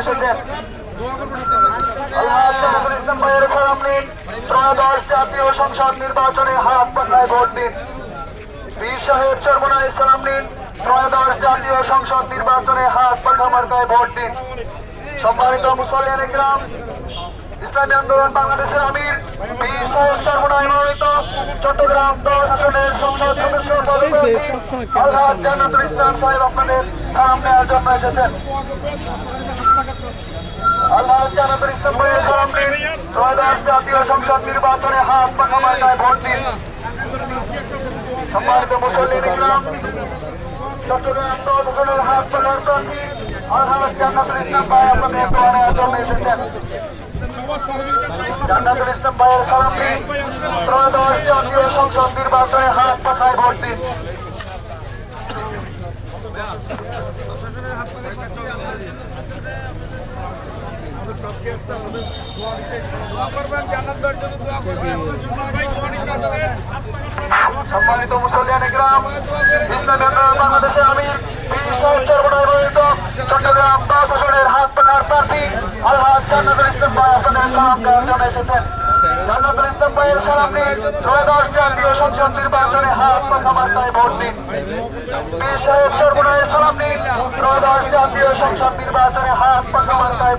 এসেছেন। নির্বাচনে হাত পাখায় ভোট দিন। জাতীয় সংসদ নির্বাচনে হাত পাখা মার্কায় ভোট দিন। সম্মানিত মুসলিয়ান গ্রাম ইসলামী আন্দোলন বাংলাদেশের আমির চট্টগ্রাম দশ আসনের সংসদ সদস্য আপনাদের সালাম নেওয়ার জন্য এসেছেন জাতীয় সংসদ নির্বাচনে হাত পাখা মার্কায় ভোট দিন। সম্মানিত মুসল্লিন চট্টগ্রাম দশ হাত পাখার প্রার্থী আল্লাহ জান্নাতুল ইসলাম ভাই আপনাদের দোয়া জন্য এসেছেন। জান্নাতুল ইসলাম ভাইয়ের সালাম ত্রয়োদশ জাতীয় সংসদ নির্বাচনে হাত পাখায় ভোট দিন। সম্মানিত মুসলিয়ান গ্রাম আন্দোলন বাংলাদেশের আমির চট্টগ্রাম দশ আসনের হাত পাখার প্রার্থী আলহাজ জান্নাতুল ইসলাম ভাই আপনাদের সালাম এসেছেন। জান্নাতুল ইসলাম ভাইয়ের সালাম নিন ত্রয়োদশ জাতীয় সংসদ নির্বাচনে হাত মার্কায় ভোট দিন বীর সাহেব চরমনায় সালাম নিন ত্রয়োদশ জাতীয় সংসদ নির্বাচনে হাত মার্কায়